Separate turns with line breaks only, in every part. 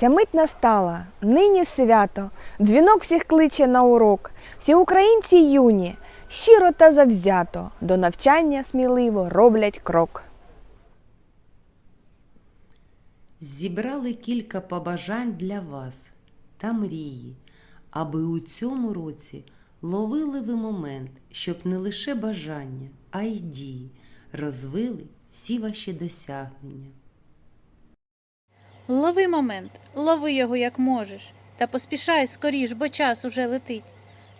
Ця мить настала, нині свято, дзвінок всіх кличе на урок. Всі українці юні, щиро та завзято, до навчання сміливо роблять крок.
Зібрали кілька побажань для вас та мрії, аби у цьому році ловили ви момент, щоб не лише бажання, а й дії розвили всі ваші досягнення.
Лови момент, лови його як можеш, та поспішай скоріш, бо час уже летить.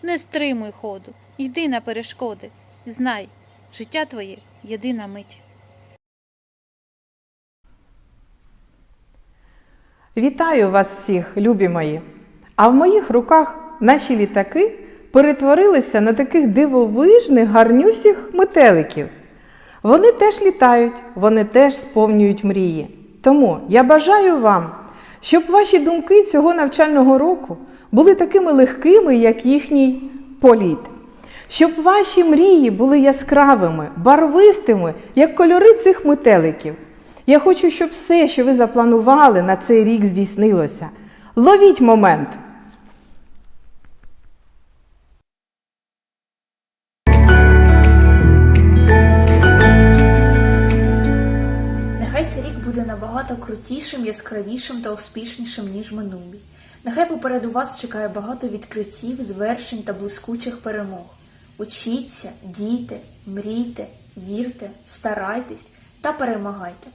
Не стримуй ходу, йди на перешкоди. Знай, життя твоє єдина мить.
Вітаю вас всіх, любі мої! А в моїх руках наші літаки перетворилися на таких дивовижних гарнюсіх метеликів. Вони теж літають, вони теж сповнюють мрії. Тому я бажаю вам, щоб ваші думки цього навчального року були такими легкими, як їхній політ. Щоб ваші мрії були яскравими, барвистими, як кольори цих метеликів. Я хочу, щоб все, що ви запланували на цей рік, здійснилося. Ловіть момент!
Набагато крутішим, яскравішим та успішнішим, ніж минулий. Нехай попереду вас чекає багато відкриттів, звершень та блискучих перемог. Учіться, дійте, мрійте, вірте, старайтесь та перемагайте.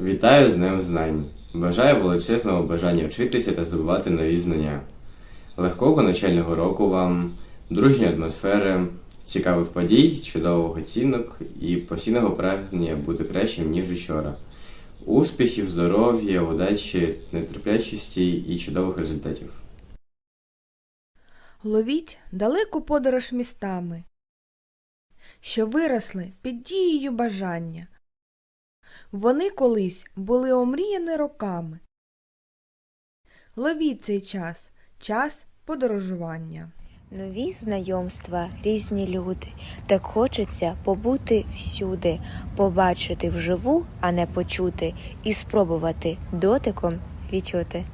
Вітаю з Днем Знань! Бажаю величезного бажання вчитися та здобувати нові знання. Легкого навчального року вам, дружньої атмосфери, цікавих подій, чудових оцінок і постійного прагнення бути кращим, ніж учора. Успіхів, здоров'я, удачі, нетерплячості і чудових результатів.
Ловіть далеку подорож містами, що виросли під дією бажання. Вони колись були омріяні роками. Ловіть цей час, час подорожування.
Нові знайомства, різні люди. Так хочеться побути всюди, побачити вживу, а не почути, і спробувати дотиком відчути.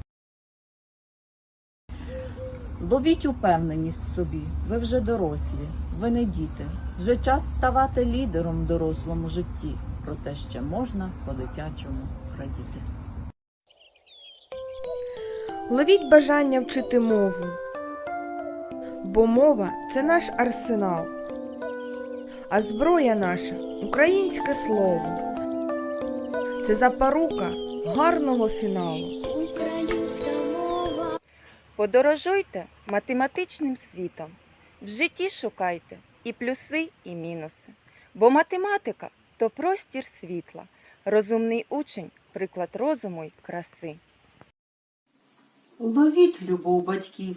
Ловіть упевненість в собі. Ви вже дорослі, ви не діти. Вже час ставати лідером в дорослому житті. Проте ще можна по-дитячому радіти.
Ловіть бажання вчити мову, бо мова це наш арсенал, а зброя наша українське слово. Це запорука гарного фіналу.
Подорожуйте математичним світом. В житті шукайте і плюси, і мінуси. Бо математика то простір світла, розумний учень приклад розуму й краси.
Ловіть любов батьків,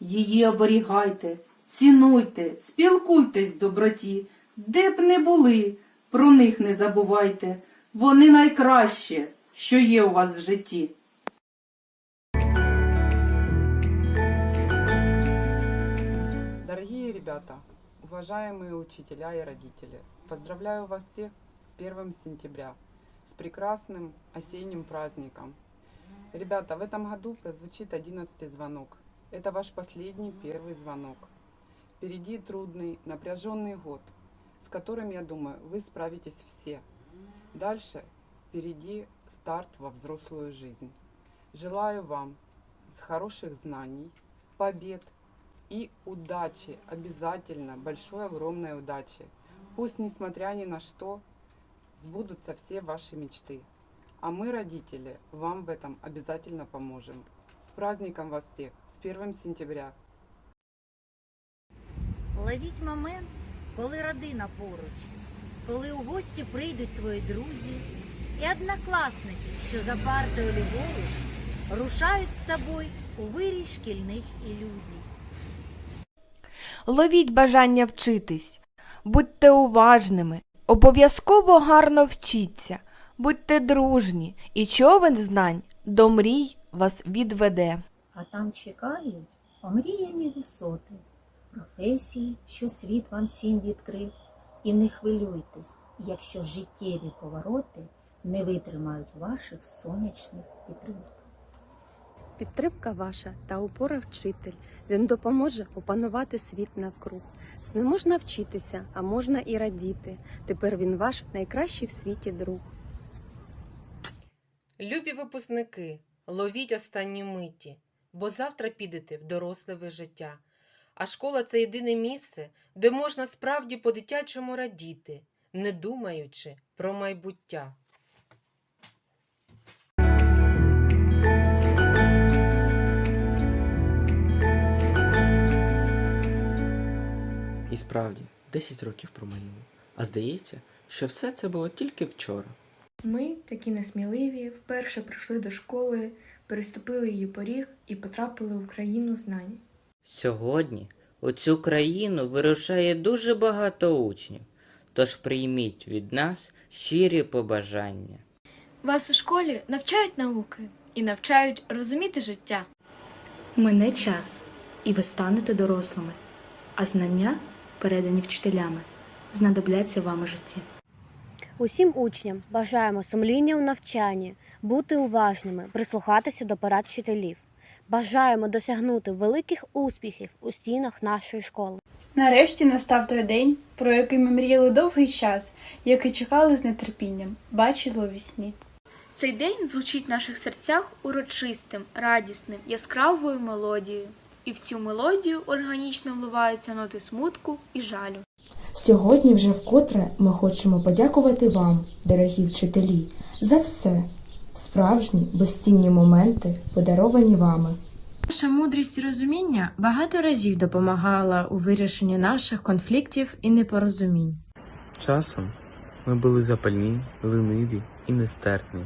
її оберігайте, цінуйте, спілкуйтесь в доброті, де б не були, про них не забувайте. Вони найкраще, що є у вас в житті.
Дорогие ребята, уважаемые учителя и родители, поздравляю вас всех с 1 сентября, с прекрасным осенним праздником. Ребята, в этом году прозвучит 11 звонок. Это ваш последний первый звонок. Впереди трудный, напряженный год, с которым, я думаю, вы справитесь все. Дальше впереди старт во взрослую жизнь. Желаю вам с хороших знаний, побед и удачи, обязательно, большой, огромной удачи. Пусть, несмотря ни на что, сбудутся все ваши мечты. А мы, родители, вам в этом обязательно поможем. С праздником вас всех, с 1 сентября.
Ловіть момент, коли родина поруч, коли у гості прийдуть твої друзі і однокласники, що за партою ліворуч, рушають з тобою у вирій шкільних ілюзій.
Ловіть бажання вчитись, будьте уважними, обов'язково гарно вчіться, будьте дружні, і човен знань до мрій вас відведе.
А там чекають омріяні висоти, професії, що світ вам всім відкрив. І не хвилюйтесь, якщо життєві повороти не витримають ваших сонячних вітрил.
Підтримка ваша та опора вчитель. Він допоможе опанувати світ навкруг. З ним можна вчитися, а можна і радіти. Тепер він ваш найкращий в світі друг.
Любі випускники, ловіть останні миті, бо завтра підете в доросле життя. А школа це єдине місце, де можна справді по-дитячому радіти, не думаючи про майбуття.
І справді, 10 років проминуло. А здається, що все це було тільки вчора.
Ми, такі несміливі, вперше прийшли до школи, переступили її поріг і потрапили в країну знань.
Сьогодні у цю країну вирушає дуже багато учнів, тож прийміть від нас щирі побажання.
Вас у школі навчають науки і навчають розуміти життя.
Мине час, і ви станете дорослими, а знання, передані вчителями, знадобляться вам у житті.
Усім учням бажаємо сумління у навчанні, бути уважними, прислухатися до порад вчителів. Бажаємо досягнути великих успіхів у стінах нашої школи.
Нарешті настав той день, про який ми мріяли довгий час, який чекали з нетерпінням, бачили у вісні.
Цей день звучить в наших серцях урочистим, радісним, яскравою мелодією. І в цю мелодію органічно вливаються ноти смутку і жалю.
Сьогодні вже вкотре ми хочемо подякувати вам, дорогі вчителі, за все. Справжні безцінні моменти, подаровані вами.
Наша мудрість і розуміння багато разів допомагала у вирішенні наших конфліктів і непорозумінь.
Часом ми були запальні, лениві і нестерпні,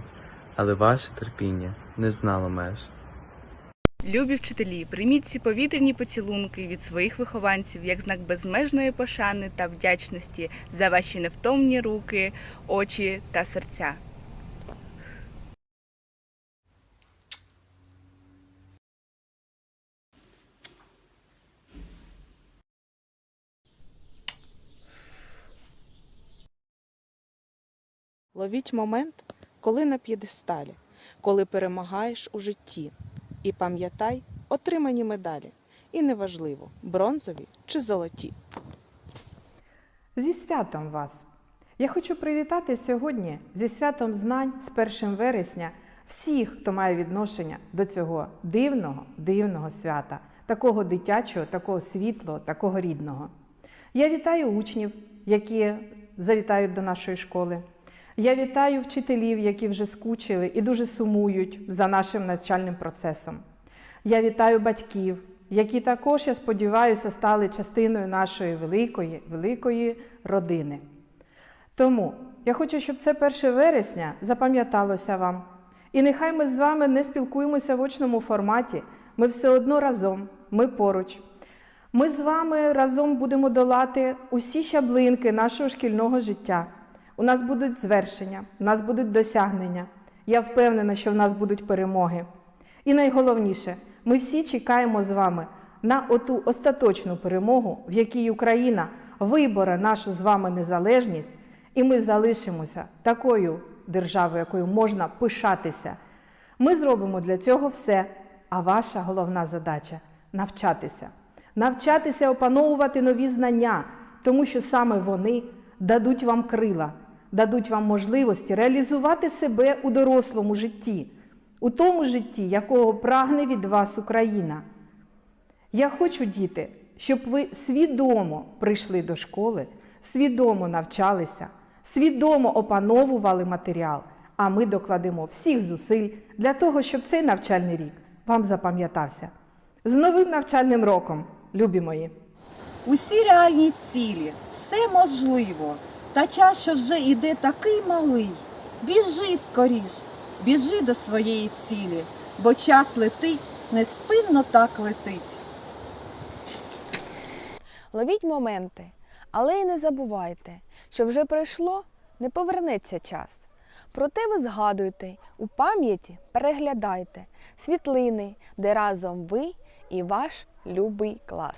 але ваше терпіння не знало меж.
Любі вчителі, прийміть ці повітряні поцілунки від своїх вихованців як знак безмежної пошани та вдячності за ваші невтомні руки, очі та серця.
Ловіть момент, коли на п'єдесталі, коли перемагаєш у житті. І пам'ятай отримані медалі. І неважливо, бронзові чи золоті.
Зі святом вас! Я хочу привітати сьогодні зі святом знань з 1 вересня всіх, хто має відношення до цього дивного, дивного свята, такого дитячого, такого світлого, такого рідного. Я вітаю учнів, які завітають до нашої школи. Я вітаю вчителів, які вже скучили і дуже сумують за нашим навчальним процесом. Я вітаю батьків, які також, я сподіваюся, стали частиною нашої великої, великої родини. Тому я хочу, щоб це 1 вересня запам'яталося вам. І нехай ми з вами не спілкуємося в очному форматі, ми все одно разом, ми поруч. Ми з вами разом будемо долати усі щаблинки нашого шкільного життя. У нас будуть звершення, у нас будуть досягнення. Я впевнена, що в нас будуть перемоги. І найголовніше, ми всі чекаємо з вами на оту остаточну перемогу, в якій Україна виборе нашу з вами незалежність, і ми залишимося такою державою, якою можна пишатися. Ми зробимо для цього все, а ваша головна задача навчатися. Навчатися опановувати нові знання, тому що саме вони дадуть вам крила, дадуть вам можливості реалізувати себе у дорослому житті, у тому житті, якого прагне від вас Україна. Я хочу, діти, щоб ви свідомо прийшли до школи, свідомо навчалися, свідомо опановували матеріал, а ми докладемо всіх зусиль для того, щоб цей навчальний рік вам запам'ятався. З новим навчальним роком, любі мої!
Усі реальні цілі, все можливо, та час, що вже іде такий малий. Біжи скоріш, біжи до своєї цілі, бо час летить, неспинно так летить.
Ловіть моменти, але й не забувайте, що вже пройшло, не повернеться час. Проте ви згадуйте, у пам'яті переглядайте світлини, де разом ви і ваш любий клас.